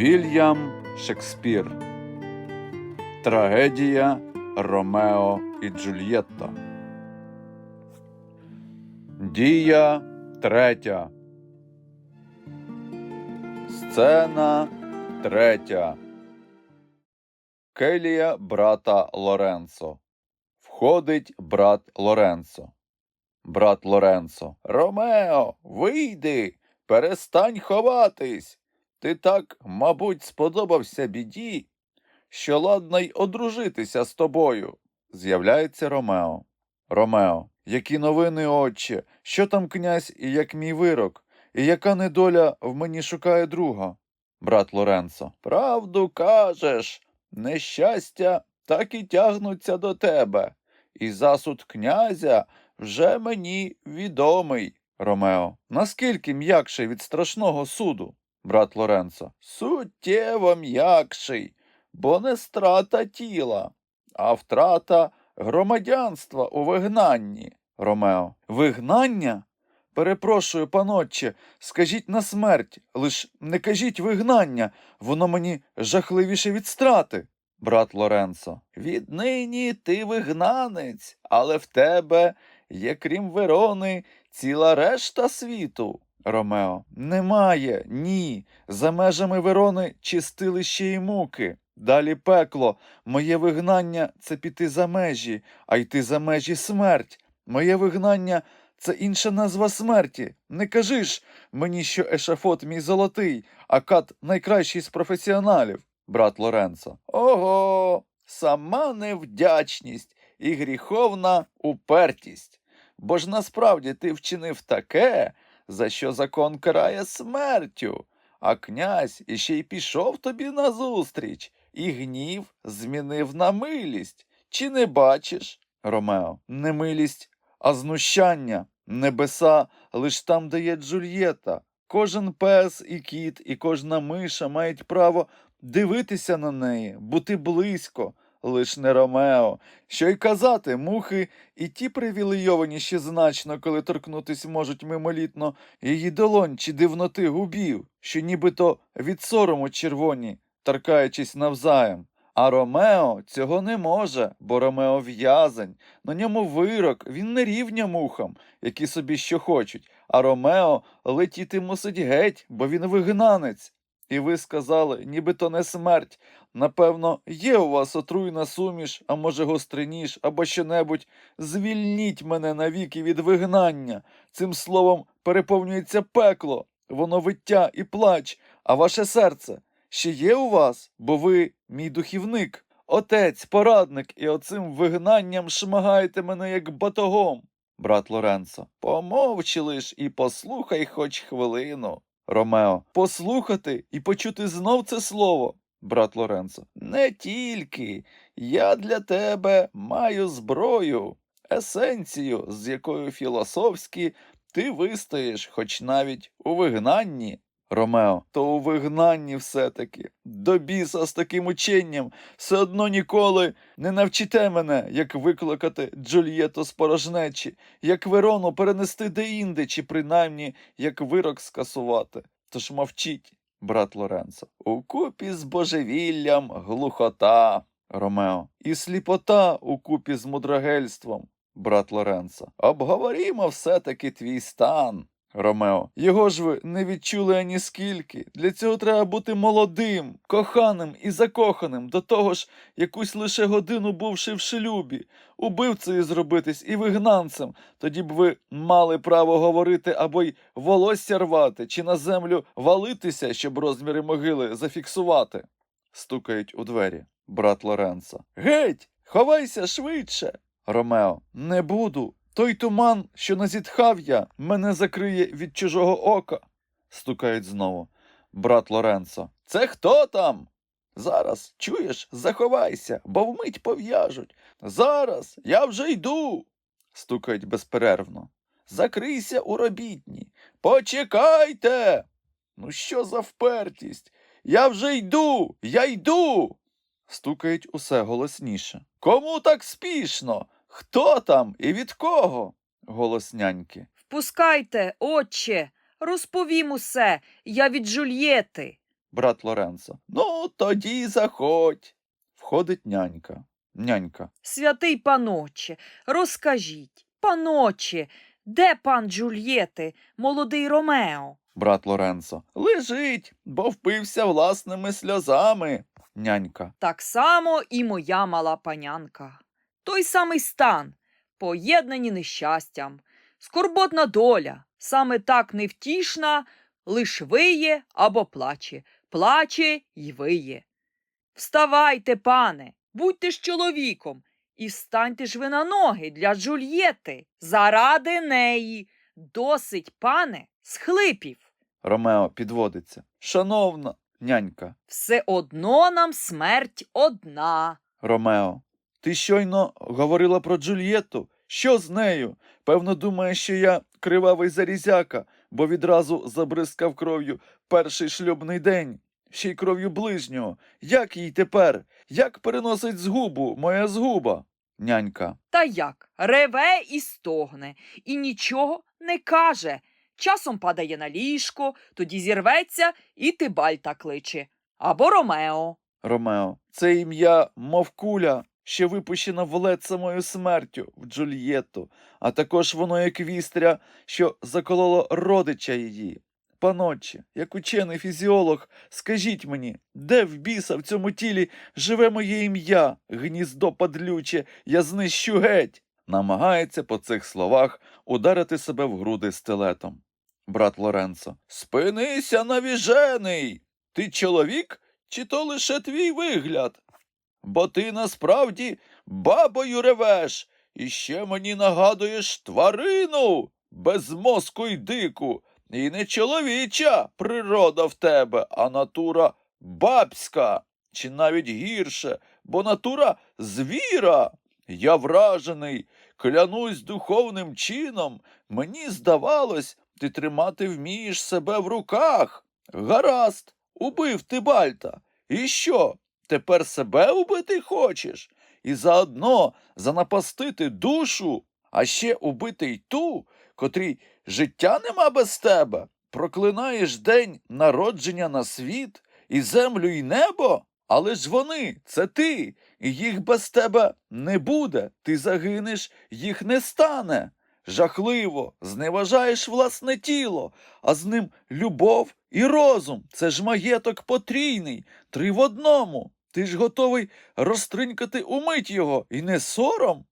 Вільям Шекспір Трагедія Ромео і Джульєтта. Дія третя. Сцена третя. Келія брата Лоренцо. Входить брат Лоренцо. Брат Лоренцо. Ромео, вийди, перестань ховатись. Ти так, мабуть, сподобався біді, що ладна й одружитися з тобою. З'являється Ромео. Ромео, які новини, отче, що там князь і як мій вирок, і яка недоля в мені шукає друга? Брат Лоренцо. Правду кажеш, нещастя так і тягнуться до тебе, і засуд князя вже мені відомий. Ромео. Наскільки м'якший від страшного суду? Брат Лоренцо. Суттєво м'якший, бо не страта тіла, а втрата громадянства у вигнанні. Ромео. Вигнання? Перепрошую, панотче, скажіть на смерть, лиш не кажіть вигнання, воно мені жахливіше від страти. Брат Лоренцо. Віднині ти вигнанець, але в тебе є, крім Верони, ціла решта світу. Ромео. Немає, ні. За межами Верони чистилище і муки. Далі пекло. Моє вигнання це піти за межі, а йти за межі смерть. Моє вигнання це інша назва смерті. Не кажи ж мені, що ешафот мій золотий, а кат найкращий з професіоналів, брат Лоренцо. Ого, сама невдячність і гріховна упертість. Бо ж насправді ти вчинив таке, за що закон карає смертю, а князь іще й пішов тобі назустріч, і гнів змінив на милість. Чи не бачиш, Ромео, не милість, а знущання, небеса лиш там, де є Джульєта. Кожен пес і кіт, і кожна миша мають право дивитися на неї, бути близько, лиш не Ромео. Що й казати, мухи і ті привілейованіші значно, коли торкнутись можуть мимолітно її долонь чи дивноти губів, що нібито від сорому червоні, торкаючись навзаєм. А Ромео цього не може, бо Ромео в'язень, на ньому вирок, він не рівня мухам, які собі що хочуть, а Ромео летіти мусить геть, бо він вигнанець. І ви сказали, ніби то не смерть. Напевно, є у вас отруйна суміш, а може гостриніж, або що-небудь. Звільніть мене навіки від вигнання. Цим словом переповнюється пекло, воно виття і плач, а ваше серце ще є у вас, бо ви мій духівник, отець, порадник, і оцим вигнанням шмагаєте мене як батогом. Брат Лоренцо, помовчи лиш і послухай хоч хвилину. Ромео, послухати і почути знов це слово. Брат Лоренцо, не тільки. Я для тебе маю зброю, есенцію, з якою філософськи ти вистоїш, хоч навіть у вигнанні. Ромео, то у вигнанні все-таки. До біса з таким ученням все одно ніколи не навчите мене, як викликати Джульєту з порожнечі, як Верону перенести деінде, чи принаймні як вирок скасувати. Тож мовчіть, брат Лоренцо. Укупі з божевіллям глухота, Ромео, і сліпота укупі з мудрогельством, брат Лоренцо. Обговорімо все-таки твій стан. Ромео, його ж ви не відчули ані скільки. Для цього треба бути молодим, коханим і закоханим, до того ж, якусь лише годину бувши в шлюбі, убивцею зробитись і вигнанцем. Тоді б ви мали право говорити або й волосся рвати, чи на землю валитися, щоб розміри могили зафіксувати. Стукають у двері. Брат Лоренцо. Геть! Ховайся швидше. Ромео. Не буду. Той туман, що назітхав я, мене закриє від чужого ока. Стукають знову. Брат Лоренцо. Це хто там? Зараз, чуєш, заховайся, бо вмить пов'яжуть. Зараз, я вже йду. Стукають безперервно. Закрийся у робітні. Почекайте. Ну, що за впертість? Я вже йду, я йду. Стукають усе голосніше. Кому так спішно? Хто там і від кого? Голос няньки. Впускайте, отче, розповім усе, я від Джульєти. брат Лоренцо. Ну, тоді заходь. Входить нянька. Нянька. Святий паноче, розкажіть, паноче, де пан Джульєти, молодий Ромео? Брат Лоренцо. Лежить, бо впився власними сльозами. Нянька. Так само і моя мала панянка. Той самий стан, поєднані нещастям, скорботна доля, саме так невтішна, лиш виє або плаче, плаче й виє. Вставайте, пане, будьте ж чоловіком, і встаньте ж ви на ноги для Джульєти, заради неї. Досить, пане, схлипів. Ромео підводиться. Шановна. Нянька. Все одно нам смерть одна. Ромео. Ти щойно говорила про Джульєту. Що з нею? Певно, думає, що я кривавий зарізяка, бо відразу забризкав кров'ю перший шлюбний день, ще й кров'ю ближнього. Як їй тепер? Як переносить згубу, моя згуба? Нянька. Та як? Реве і стогне, і нічого не каже. Часом падає на ліжко, тоді зірветься і Тибальта кличе. Або Ромео. Ромео. Це ім'я, мов куля, що випущена в самою смертю в Джульєту, а також воно як вістря, що закололо родича її. Паночі, як учений фізіолог, скажіть мені, де в біса в цьому тілі живе моє ім'я, гніздо падлюче, я знищу геть. Намагається по цих словах ударити себе в груди стилетом. Брат Лоренцо. Спинися, навіжений! Ти чоловік чи то лише твій вигляд? Бо ти насправді бабою ревеш, і ще мені нагадуєш тварину без мозку й дику, і не чоловіча природа в тебе, а натура бабська, чи навіть гірше, бо натура звіра. Я вражений, клянусь духовним чином, мені здавалось, ти тримати вмієш себе в руках. Гаразд, убив ти бальта. І що? Тепер себе убити хочеш? І заодно занапастити душу, а ще убити й ту, котрій життя нема без тебе. Проклинаєш день народження на світ, і землю, і небо, але ж вони, це ти, і їх без тебе не буде. Ти загинеш, їх не стане. Жахливо, зневажаєш власне тіло, а з ним любов і розум. Це ж маєток потрійний, три в одному. Ти ж готовий розтринькати умить його, і не сором.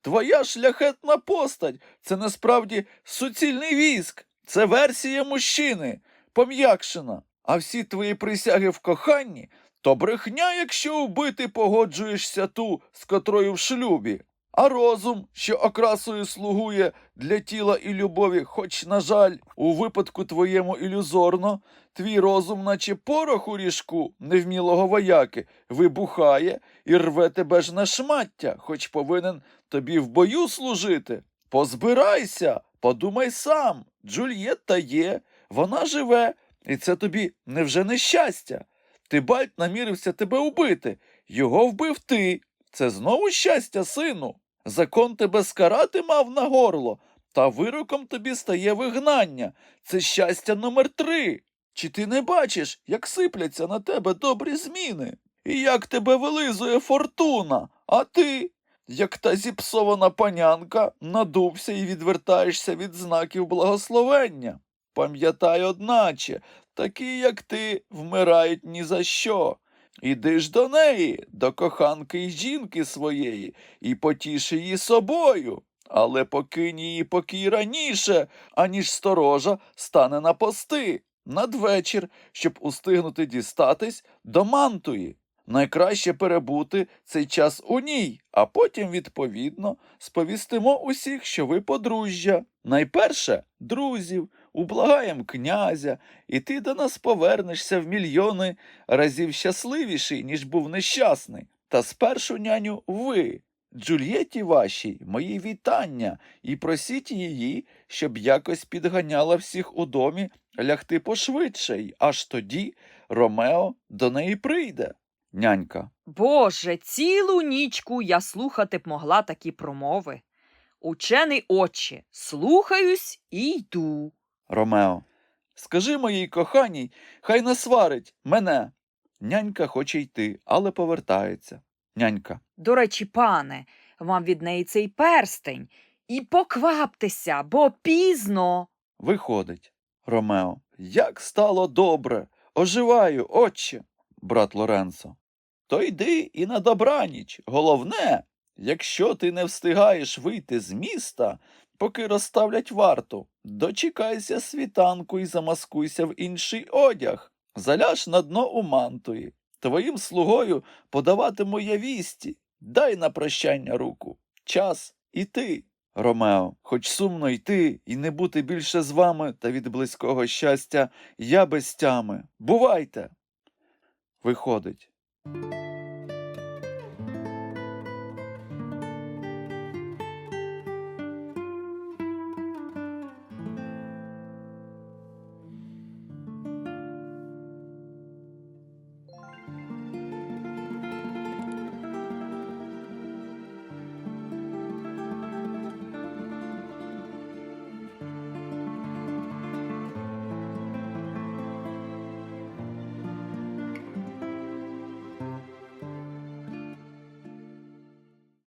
Твоя шляхетна постать це насправді суцільний віск, це версія мужчини, пом'якшена. А всі твої присяги в коханні то брехня, якщо вбити погоджуєшся ту, з котрою в шлюбі. А розум, що окрасою слугує для тіла і любові, хоч, на жаль, у випадку твоєму ілюзорно, твій розум, наче порох у ріжку невмілого вояки, вибухає і рве тебе ж на шмаття, хоч повинен тобі в бою служити. Позбирайся, подумай сам. Джульєтта є, вона живе, і це тобі невже нещастя. Тибальт намірився тебе убити, його вбив ти. Це знову щастя, сину. Закон тебе скарати мав на горло, та вироком тобі стає вигнання. Це щастя номер три. Чи ти не бачиш, як сипляться на тебе добрі зміни? І як тебе вилизує фортуна, а ти, як та зіпсована панянка, надувся і відвертаєшся від знаків благословення. Пам'ятай, одначе, такі, як ти, вмирають ні за що. Іди ж до неї, до коханки й жінки своєї, і потіш її собою, але покинь її покій раніше, аніж сторожа стане на пости надвечір, щоб устигнути дістатись до мантуї. Найкраще перебути цей час у ній, а потім, відповідно, сповістимо усіх, що ви подружжя. Найперше друзів, ублагаєм князя, і ти до нас повернешся в мільйони разів щасливіший, ніж був нещасний. Та спершу, няню, ви, Джульєті вашій, мої вітання, і просіть її, щоб якось підганяла всіх у домі лягти пошвидше, й аж тоді Ромео до неї прийде. Нянька. Боже, цілу нічку я слухати б могла такі промови. Учений отче, слухаюсь і йду. Ромео. Скажи моїй коханій, хай не сварить мене. Нянька хоче йти, але повертається. Нянька. До речі, пане, вам від неї цей перстень. І покваптеся, бо пізно. Виходить. Ромео. Як стало добре. Оживаю, отче. Брат Лоренцо. То йди і на добраніч. Головне, якщо ти не встигаєш вийти з міста, поки розставлять варту, дочекайся світанку і замаскуйся в інший одяг. Заляж на дно у мантуї. Твоїм слугою подаватиму я вісті. Дай на прощання руку. Час іти. Ромео, хоч сумно йти і не бути більше з вами, та від близького щастя я без тями. Бувайте. Виходить.